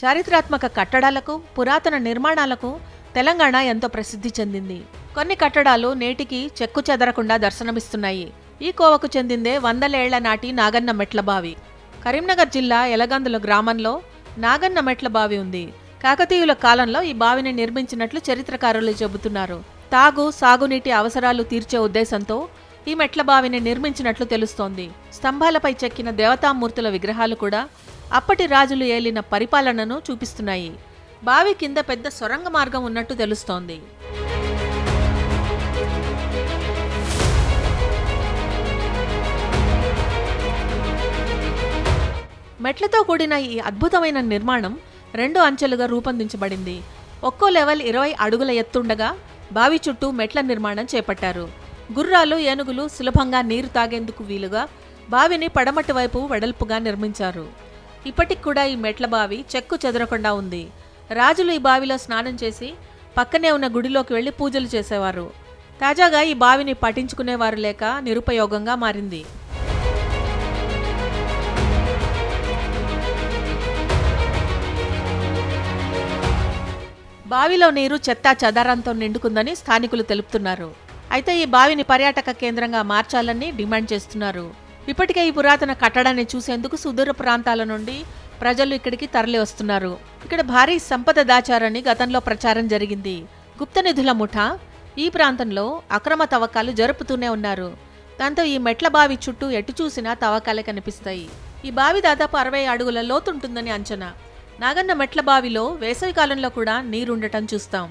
చారిత్రాత్మక కట్టడాలకు పురాతన నిర్మాణాలకు తెలంగాణ ఎంతో ప్రసిద్ధి చెందింది. కొన్ని కట్టడాలు నేటికి చెక్కు చెదరకుండా దర్శనమిస్తున్నాయి. ఈ కోవకు చెందిందే వందలేళ్ళ నాటి నాగన్న మెట్లబావి కరీంనగర్ జిల్లా ఎలగందుల గ్రామంలో నాగన్న మెట్లబావి ఉంది. కాకతీయుల కాలంలో ఈ బావిని నిర్మించినట్లు చరిత్రకారులు చెబుతున్నారు. తాగు సాగునీటి అవసరాలు తీర్చే ఉద్దేశంతో ఈ మెట్ల బావిని నిర్మించినట్లు తెలుస్తోంది. స్తంభాలపై చెక్కిన దేవతామూర్తుల విగ్రహాలు కూడా అప్పటి రాజులు ఏలిన పరిపాలనను చూపిస్తున్నాయి. బావి కింద పెద్ద సొరంగ మార్గం ఉన్నట్టు తెలుస్తోంది. మెట్లతో కూడిన ఈ అద్భుతమైన నిర్మాణం రెండు అంచెలుగా రూపొందించబడింది. ఒక్కో లెవెల్ ఇరవై అడుగుల ఎత్తుండగా బావి చుట్టూ మెట్ల నిర్మాణం చేపట్టారు. గుర్రాలు ఏనుగులు సులభంగా నీరు తాగేందుకు వీలుగా బావిని పడమటి వైపు వెడల్పుగా నిర్మించారు. ఇప్పటికి కూడా ఈ మెట్ల బావి చెక్కు చెదరకుండా ఉంది. రాజులు ఈ బావిలో స్నానం చేసి పక్కనే ఉన్న గుడిలోకి వెళ్ళి పూజలు చేసేవారు. తాజాగా ఈ బావిని పట్టించుకునేవారు లేక నిరుపయోగంగా మారింది. బావిలో నీరు చెత్తా చెదారంతో నిండుకుందని స్థానికులు తెలుపుతున్నారు. అయితే ఈ బావిని పర్యాటక కేంద్రంగా మార్చాలని డిమాండ్ చేస్తున్నారు. ఇప్పటికే ఈ పురాతన కట్టడాన్ని చూసేందుకు సుదూర ప్రాంతాల నుండి ప్రజలు ఇక్కడికి తరలి వస్తున్నారు. ఇక్కడ భారీ సంపద దాచారని గతంలో ప్రచారం జరిగింది. గుప్త నిధుల ముఠా ఈ ప్రాంతంలో అక్రమ తవ్వకాలు జరుపుతూనే ఉన్నారు. దాంతో ఈ మెట్ల బావి చుట్టూ ఎటు చూసినా తవ్వకాలే కనిపిస్తాయి. ఈ బావి దాదాపు అరవై అడుగుల లోతుంటుందని అంచనా. నాగన్న మెట్ల బావిలో వేసవి కాలంలో కూడా నీరుండటం చూస్తాం.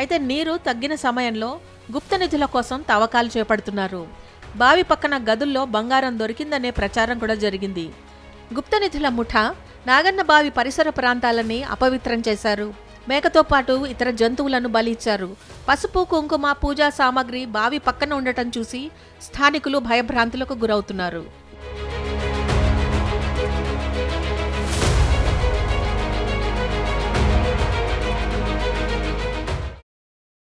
అయితే నీరు తగ్గిన సమయంలో గుప్త నిధుల కోసం తవ్వకాలు చేపడుతున్నారు. బావి పక్కన గదుల్లో బంగారం దొరికిందనే ప్రచారం కూడా జరిగింది. గుప్త నిధుల ముఠా నాగన్న బావి పరిసర ప్రాంతాలని అపవిత్రం చేశారు. మేకతో పాటు ఇతర జంతువులను బలి ఇచ్చారు పసుపు కుంకుమ పూజా సామాగ్రి బావి పక్కన ఉండటం చూసి స్థానికులు భయభ్రాంతులకు గురవుతున్నారు.